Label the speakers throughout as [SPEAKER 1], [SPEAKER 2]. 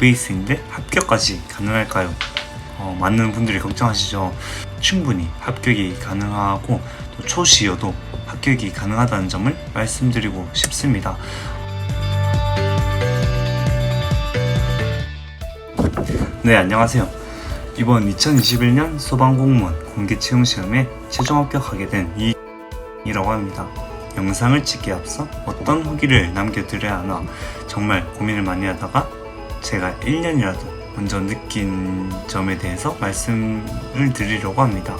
[SPEAKER 1] 노베이스인데 합격까지 가능할까요? 어, 많은 분들이 걱정하시죠. 충분히 합격이 가능하고 또 초시여도 합격이 가능하다는 점을 말씀드리고 싶습니다. 네, 안녕하세요. 이번 2021년 소방공무원 공개 채용 시험에 최종 합격하게 된 이이라고 합니다. 영상을 찍기에 앞서 어떤 후기를 남겨드려야 하나 정말 고민을 많이 하다가 제가 1년이라도 먼저 느낀 점에 대해서 말씀을 드리려고 합니다.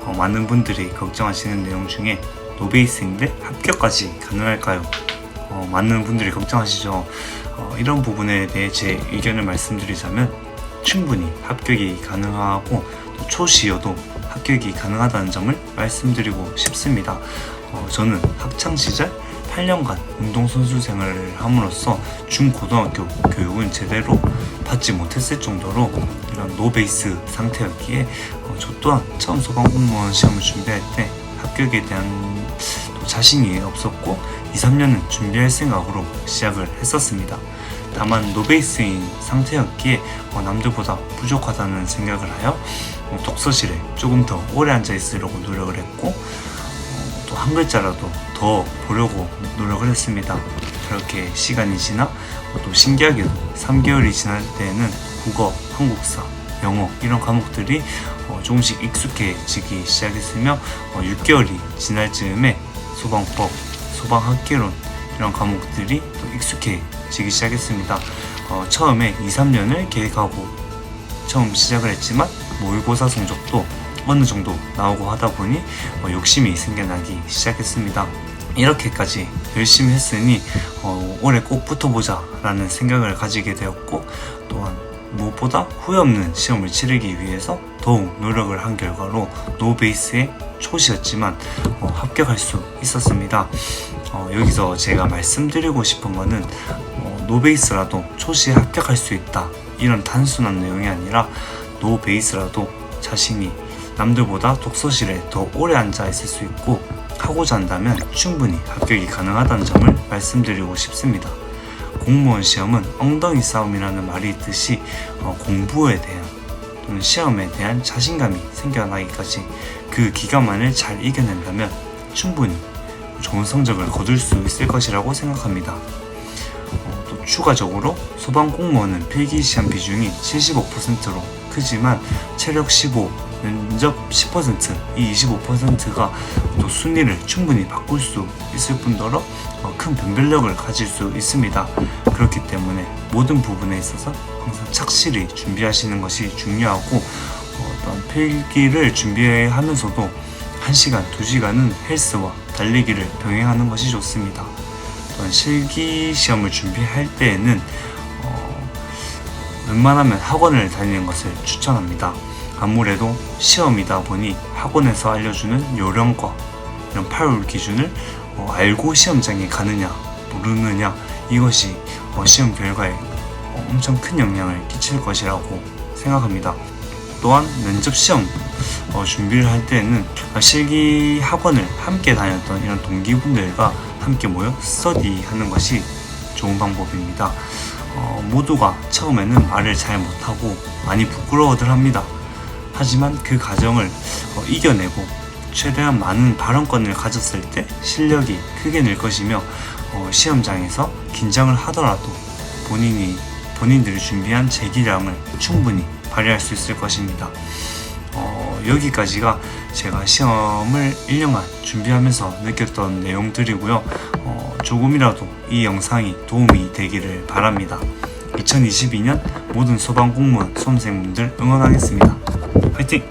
[SPEAKER 1] 어, 많은 분들이 걱정하시는 내용 중에 노베이스인데 합격까지 가능할까요? 어, 많은 분들이 걱정하시죠. 어, 이런 부분에 대해 제 의견을 말씀드리자면 충분히 합격이 가능하고 또 초시여도 합격이 가능하다는 점을 말씀드리고 싶습니다. 어, 저는 학창 시절 8년간 운동선수 생활을 함으로써 중고등학교 교육은 제대로 받지 못했을 정도로 이런 노베이스 상태였기에 어, 저 또한 처음 소방공무원 시험을 준비할 때 합격에 대한 또 자신이 없었고 2, 3년은 준비할 생각으로 시작을 했었습니다. 다만 노베이스인 상태였기에 어, 남들보다 부족하다는 생각을 하여 어, 독서실에 조금 더 오래 앉아 있으려고 노력을 했고 한 글자라도 더 보려고 노력을 했습니다. 그렇게 시간이 지나 어, 또 신기하게도 3개월이 지날 때에는 국어, 한국사, 영어 이런 과목들이 어, 조금씩 익숙해지기 시작했으며 어, 6개월이 지날 즈음에 소방법, 소방학개론 이런 과목들이 또 익숙해지기 시작했습니다. 어, 처음에 2, 3년을 계획하고 처음 시작을 했지만 모의고사 성적도 어느 정도 나오고 하다 보니 어, 욕심이 생겨나기 시작했습니다. 이렇게까지 열심히 했으니 어, 올해 꼭 붙어보자 라는 생각을 가지게 되었고 또한 무엇보다 후회 없는 시험을 치르기 위해서 더욱 노력을 한 결과로 노베이스의 초시였지만 어, 합격할 수 있었습니다. 어, 여기서 제가 말씀드리고 싶은 거는 어, 노베이스라도 초시에 합격할 수 있다 이런 단순한 내용이 아니라 노베이스라도 자신이 남들보다 독서실에 더 오래 앉아 있을 수 있고 하고자 한다면 충분히 합격이 가능하다는 점을 말씀드리고 싶습니다. 공무원 시험은 엉덩이 싸움이라는 말이 있듯이 어, 공부에 대한 또는 시험에 대한 자신감이 생겨나기까지 그 기간만을 잘 이겨낸다면 충분히 좋은 성적을 거둘 수 있을 것이라고 생각합니다. 어, 또 추가적으로 소방 공무원은 필기 시험 비중이 75%로 크지만 체력 15, 면접 10%, 이 25%가 또 순위를 충분히 바꿀 수 있을 뿐더러 어, 큰 변별력을 가질 수 있습니다. 그렇기 때문에 모든 부분에 있어서 항상 착실히 준비하시는 것이 중요하고 어, 어떤 필기를 준비하면서도 1시간, 2시간은 헬스와 달리기를 병행하는 것이 좋습니다. 또한 실기 시험을 준비할 때에는 어, 웬만하면 학원을 다니는 것을 추천합니다. 아무래도 시험이다 보니 학원에서 알려주는 요령과 이런 파울 기준을 어, 알고 시험장에 가느냐 모르느냐 이것이 어, 시험 결과에 어, 엄청 큰 영향을 끼칠 것이라고 생각합니다. 또한 면접 시험 어, 준비를 할 때는 실기 학원을 함께 다녔던 이런 동기분들과 함께 모여 스터디하는 것이 좋은 방법입니다. 어, 모두가 처음에는 말을 잘 못하고 많이 부끄러워들 합니다. 하지만 그 과정을 어, 이겨내고 최대한 많은 발언권을 가졌을 때 실력이 크게 늘 것이며 어, 시험장에서 긴장을 하더라도 본인이 본인들이 준비한 재기량을 충분히 발휘할 수 있을 것입니다. 어, 여기까지가 제가 시험을 1년간 준비하면서 느꼈던 내용들이고요. 어, 조금이라도 이 영상이 도움이 되기를 바랍니다. 2022년 모든 소방공무원 수험생분들 응원하겠습니다. I 听